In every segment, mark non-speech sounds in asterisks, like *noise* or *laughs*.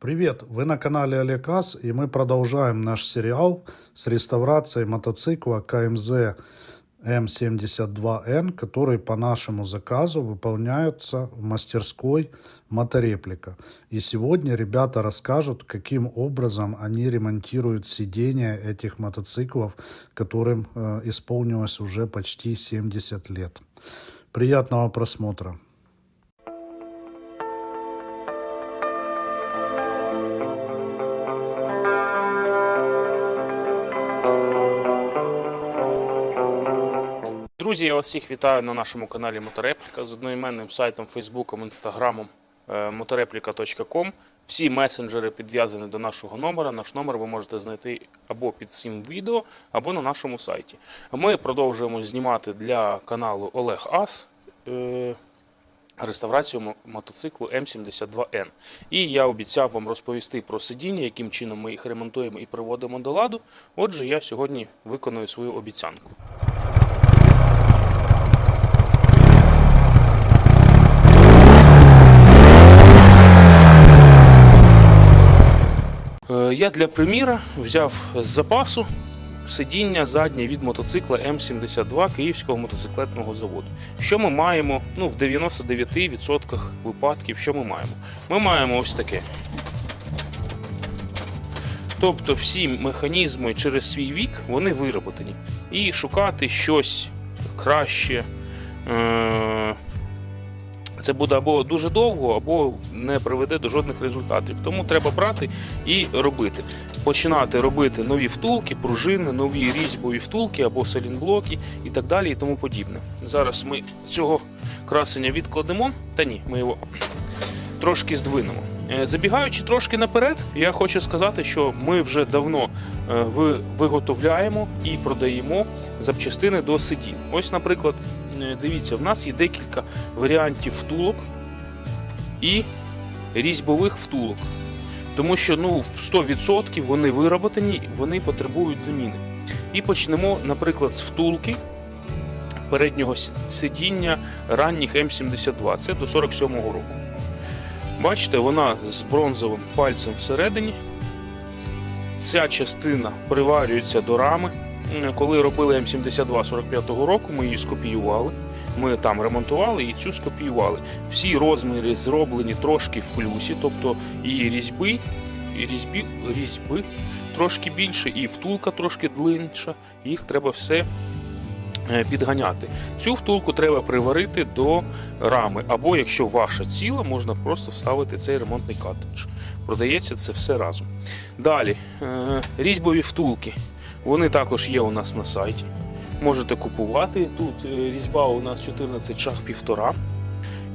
Привет! Вы на канале Олег Ас, и мы продолжаем наш сериал с реставрацией мотоцикла КМЗ М72Н, который по нашему заказу выполняется в мастерской Мотореплика. И сегодня ребята расскажут, каким образом они ремонтируют сиденья этих мотоциклов, которым э, исполнилось уже почти 70 лет. Приятного просмотра! Друзі, я вас всіх вітаю на нашому каналі Моторепліка з одноіменним сайтом, Фейсбуком, Інстаграмом е, motoreplica.com. Всі месенджери підв'язані до нашого номера. Наш номер ви можете знайти або під цим відео, або на нашому сайті. Ми продовжуємо знімати для каналу Олег Ас е, реставрацію мотоциклу М72Н. І я обіцяв вам розповісти про сидіння, яким чином ми їх ремонтуємо і приводимо до ладу. Отже, я сьогодні виконую свою обіцянку. Я для приміра взяв з запасу сидіння заднє від мотоцикла М72 Київського мотоциклетного заводу. Що ми маємо ну, в 99% випадків, що ми маємо? Ми маємо ось таке. Тобто всі механізми через свій вік вони вироботані. І шукати щось краще. Е- це буде або дуже довго, або не приведе до жодних результатів. Тому треба брати і робити. Починати робити нові втулки, пружини, нові різьбові втулки або селінблоки і так далі, і тому подібне. Зараз ми цього красення відкладемо, та ні, ми його трошки здвинемо. Е, Забігаючи трошки наперед, я хочу сказати, що ми вже давно е, виготовляємо і продаємо запчастини до сидінь. Ось, наприклад, дивіться, в нас є декілька варіантів втулок і різьбових втулок. Тому що ну, 100% вони вироботані, вони потребують заміни. І почнемо, наприклад, з втулки переднього сидіння ранніх М72. Це до 47-го року. Бачите, вона з бронзовим пальцем всередині. Ця частина приварюється до рами. Коли робили М72 45-го року, ми її скопіювали. Ми там ремонтували і цю скопіювали. Всі розміри зроблені трошки в плюсі, тобто і різьби, і різьбі, різьби трошки більше, і втулка трошки длинша. Їх треба все е, підганяти. Цю втулку треба приварити до рами, або якщо ваша ціла, можна просто вставити цей ремонтний картridж. Продається це все разом. Далі, е, різьбові втулки. Вони також є у нас на сайті. Можете купувати. Тут е, різьба у нас 14 шаг півтора.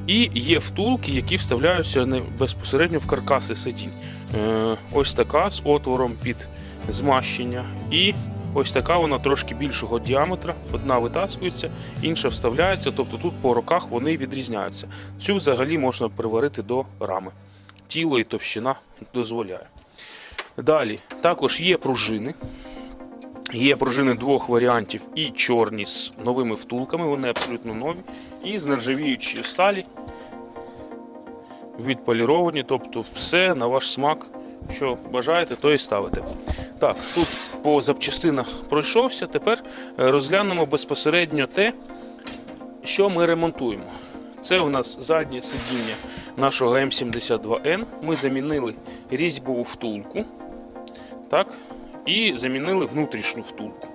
І є втулки, які вставляються безпосередньо в каркаси сидінь. Е, ось така з отвором під змащення. І ось така вона трошки більшого діаметра. Одна витаскується, інша вставляється. Тобто тут по роках вони відрізняються. Цю взагалі можна приварити до рами. Тіло і товщина дозволяє. Далі також є пружини. Є пружини двох варіантів і чорні з новими втулками, вони абсолютно нові, і з нержавіючої сталі відполіровані, тобто все на ваш смак, що бажаєте, то і ставите. Так, тут по запчастинах пройшовся. Тепер е, розглянемо безпосередньо те, що ми ремонтуємо. Це у нас заднє сидіння нашого М72Н. Ми замінили різьбову втулку. Так, і замінили внутрішню втулку.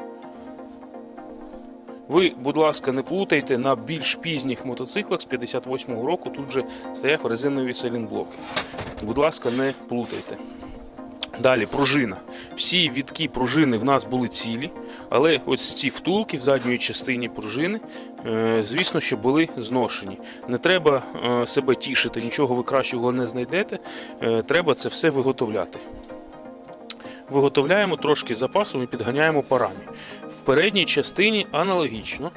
Ви, будь ласка, не плутайте на більш пізніх мотоциклах з 58-го року. Тут же стояв резинові селінблоки. Будь ласка, не плутайте. Далі пружина. Всі відки пружини в нас були цілі, але ось ці втулки в задній частині пружини, е, звісно, що були зношені. Не треба е, себе тішити, нічого ви кращого не знайдете. Е, Треба це все виготовляти виготовляємо трошки запасом і підганяємо парами. В передній частині аналогічно.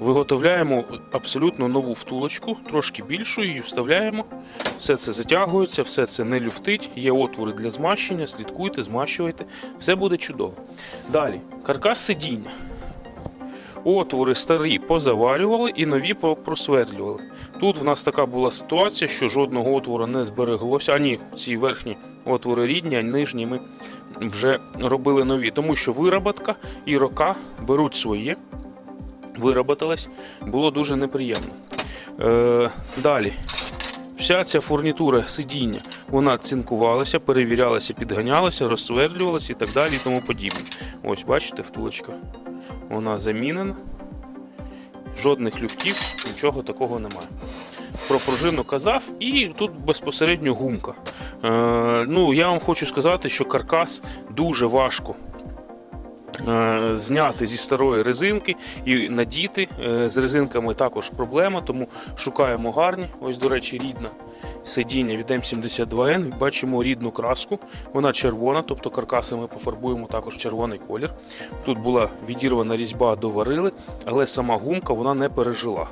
Виготовляємо абсолютно нову втулочку, трошки більшу, її вставляємо. Все це затягується, все це не люфтить, є отвори для змащення, слідкуйте, змащуйте, все буде чудово. Далі, каркас сидіння. отвори старі позаварювали і нові просверлювали. Тут в нас така була ситуація, що жодного отвору не збереглося. А ні, ці верхні отвори рідні, а нижні ми вже робили нові, тому що вироботка і рока беруть своє. Вироботилась, було дуже неприємно. Е, далі. Вся ця фурнітура сидіння, вона цинкувалася, перевірялася, підганялася, розсвердлювалася і так далі і тому подібне. Ось, бачите, втулочка. Вона замінена. Жодних люфтів, нічого такого немає. Про пружину казав, і тут безпосередньо гумка. Е, ну, я вам хочу сказати, що каркас дуже важко е, зняти зі старої резинки і надіти. Е, З резинками також проблема, тому шукаємо гарні. Ось, до речі, рідна сидіння від М72N. Бачимо рідну краску. Вона червона, тобто каркаси ми пофарбуємо також червоний колір. Тут була відірвана різьба, доварили, але сама гумка вона не пережила.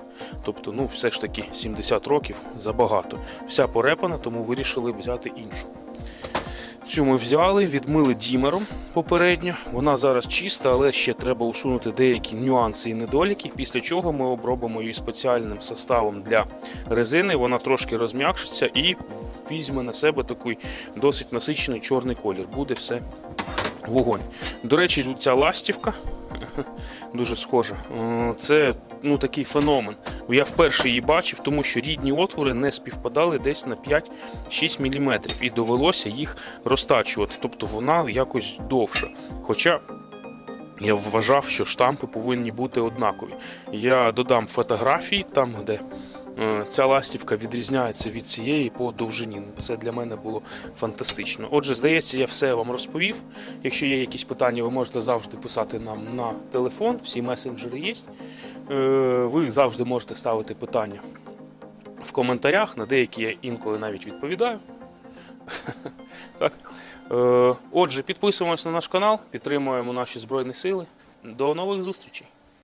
Тобто, ну, все ж таки 70 років забагато. Вся порепана, тому вирішили взяти іншу. Цю ми взяли, відмили дімером попередньо. Вона зараз чиста, але ще треба усунути деякі нюанси і недоліки. Після чого ми обробимо її спеціальним составом для резини. Вона трошки розм'якшиться і візьме на себе такий досить насичений чорний колір. Буде все вогонь. До речі, ця ластівка *laughs* дуже схожа. Е, Це ну, такий феномен. Я вперше її бачив, тому що рідні отвори не співпадали десь на 5-6 мм, і довелося їх розтачувати. Тобто вона якось довша. Хоча я вважав, що штампи повинні бути однакові. Я додам фотографії там, де ця ластівка відрізняється від цієї по довжині. Ну, Це для мене було фантастично. Отже, здається, я все вам розповів. Якщо є якісь питання, ви можете завжди писати нам на телефон, всі месенджери є. Е, Ви завжди можете ставити питання в коментарях, на деякі я інколи навіть відповідаю. *laughs* Так. Е, Отже, підписуємось на наш канал, підтримуємо наші Збройні Сили. До нових зустрічей!